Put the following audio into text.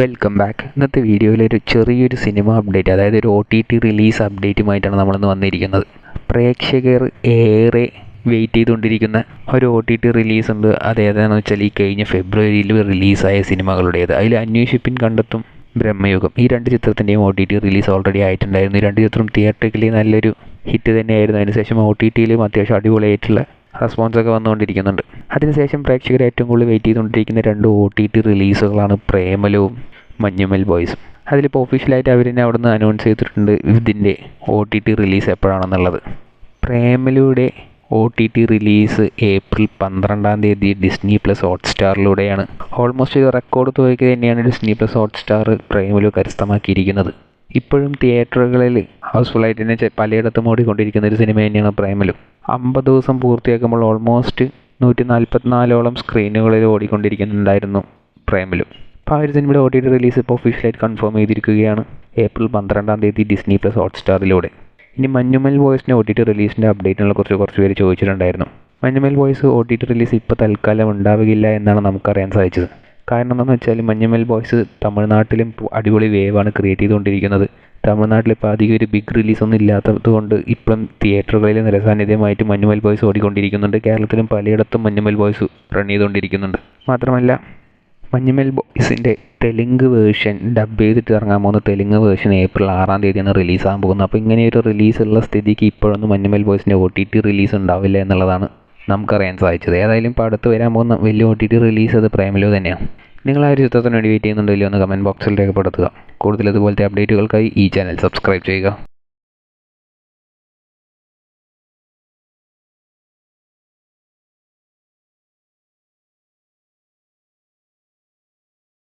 Welcome back ഇന്നത്തെ വീഡിയോയിൽ ഒരു ചെറിയൊരു സിനിമ അപ്ഡേറ്റ് അതായത് ഒരു ഒ ടി ടി റിലീസ് അപ്ഡേറ്റുമായിട്ടാണ് നമ്മളിന്ന് വന്നിരിക്കുന്നത്. പ്രേക്ഷകർ ഏറെ വെയിറ്റ് ചെയ്തുകൊണ്ടിരിക്കുന്ന ഒരു ഒ ടി ടി റിലീസ് ഉണ്ട്. അതേതാണെന്ന് വെച്ചാൽ ഈ കഴിഞ്ഞ ഫെബ്രുവരിയിൽ റിലീസായ സിനിമകളുടേത് അതിൽ അന്വേഷിപ്പിൻ കണ്ടെത്തും ബ്രഹ്മയുഗം. ഈ രണ്ട് ചിത്രത്തിന്റെയും O T T release already ആയിട്ടുണ്ടായിരുന്നു. ഈ രണ്ട് ചിത്രം തിയേറ്ററിക്കലി നല്ലൊരു ഹിറ്റ് തന്നെയായിരുന്നു. അതിനുശേഷം ഒ ടി ടിയിലും അത്യാവശ്യം അടിപൊളിയായിട്ടുള്ള റെസ്പോൺസ് ഒക്കെ വന്നുകൊണ്ടിരിക്കുന്നുണ്ട്. അതിനുശേഷം പ്രേക്ഷകർ ഏറ്റവും കൂടുതൽ വെയിറ്റ് ചെയ്തുകൊണ്ടിരിക്കുന്ന രണ്ട് ഒ ടി ടി റിലീസുകളാണ് പ്രേമലവും മഞ്ഞുമൽ ബോയ്സും അതിലിപ്പോൾ ഒഫീഷ്യലായിട്ട് അവർ തന്നെ അവിടെ നിന്ന് അനൗൺസ് ചെയ്തിട്ടുണ്ട് ഇതിന്റെ ഒ ടി ടി റിലീസ് എപ്പോഴാണെന്നുള്ളത്. പ്രേമലയുടെ O T T release April പന്ത്രണ്ടാം തീയതി ഡിസ്നി പ്ലസ് ഹോട്ട്സ്റ്റാറിലൂടെയാണ് ഓൾമോസ്റ്റ് റെക്കോർഡ് തുകയ്ക്ക് തന്നെയാണ് ഡിസ്നി പ്ലസ് ഹോട്ട്സ്റ്റാർ പ്രേമലു കരസ്ഥമാക്കിയിരിക്കുന്നത്. ഇപ്പോഴും തിയേറ്ററുകളിൽ ഹൗസ്ഫുള്ളായിട്ട് തന്നെ പലയിടത്തും ഓടിക്കൊണ്ടിരിക്കുന്ന ഒരു സിനിമ തന്നെയാണ് പ്രേമലും. അമ്പത് ദിവസം പൂർത്തിയാക്കുമ്പോൾ ഓൾമോസ്റ്റ് നൂറ്റി നാൽപ്പത്തിനാലോളം സ്ക്രീനുകളിൽ ഓടിക്കൊണ്ടിരിക്കുന്നുണ്ടായിരുന്നു പ്രേമലും. അപ്പോൾ ആ ഒരു സിനിമയുടെ ഒ ടി ടി റിലീസ് ഇപ്പോൾ ഒഫീഷ്യലായിട്ട് കൺഫേം ചെയ്തിരിക്കുകയാണ് ഏപ്രിൽ പന്ത്രണ്ടാം തീയതി ഡിസ്നി പ്ലസ് ഹോട്ട്സ്റ്റാറിലൂടെ ഇനി മഞ്ഞുമൽ വോയിസിന്റെ ഒ ടി ടി റിലീസിന്റെ അപ്ഡേറ്റിനെ കുറിച്ച് കുറച്ച് പേര് ചോദിച്ചിട്ടുണ്ടായിരുന്നു. Manjummel boys O T T release ഇപ്പോൾ തൽക്കാലം ഉണ്ടാവുകയില്ല എന്നാണ് നമുക്കറിയാൻ സാധിച്ചത്. കാരണം എന്താണെന്ന് വെച്ചാൽ മഞ്ഞുമൽ ബോയ്സ് തമിഴ്നാട്ടിലും അടിപൊളി വേവാണ് ക്രിയേറ്റ് ചെയ്തുകൊണ്ടിരിക്കുന്നത്. തമിഴ്നാട്ടിൽ ഇപ്പോൾ അധികം ഒരു ബിഗ് റിലീസൊന്നും ഇല്ലാത്തത് കൊണ്ട് ഇപ്പം തിയേറ്ററുകളിൽ നിരസാന്നിധ്യമായിട്ട് മഞ്ഞുമൽ ബോയ്സ് ഓടിക്കൊണ്ടിരിക്കുന്നുണ്ട്. കേരളത്തിലും പലയിടത്തും മഞ്ഞുമൽ ബോയ്സ് റൺ ചെയ്തുകൊണ്ടിരിക്കുന്നുണ്ട്. മാത്രമല്ല മഞ്ഞുമൽ ബോയ്സിന്റെ തെലുങ്ക് വേർഷൻ ഡബ് ചെയ്തിട്ട് ഇറങ്ങാൻ പോകുന്ന തെലുങ്ക് വേർഷൻ ഏപ്രിൽ ആറാം തീയതിയാണ് റിലീസാകാൻ പോകുന്നത്. അപ്പോൾ ഇങ്ങനെയൊരു റിലീസുള്ള സ്ഥിതിക്ക് ഇപ്പോഴൊന്നും മഞ്ഞുമൽ ബോയ്സിന്റെ ഒ ടി ടി റിലീസ് ഉണ്ടാവില്ല എന്നുള്ളതാണ് നമുക്കറിയാൻ സാധിച്ചത്. ഏതായാലും ഇപ്പോൾ അടുത്ത് വരാൻ പോകുന്ന വലിയ ഒ ടി ടി റിലീസ് അത് പ്രേമലോ തന്നെയാണ്. നിങ്ങൾ ആ ഒരു ചിത്രത്തിന് വേണ്ടി വെയിറ്റ് ചെയ്യുന്നുണ്ടല്ലോ ഒന്ന് കമന്റ് ബോക്സിൽ രേഖപ്പെടുത്തുക. കൂടുതൽ ഇതുപോലത്തെ അപ്ഡേറ്റുകൾക്കായി ഈ ചാനൽ സബ്സ്ക്രൈബ് ചെയ്യുക.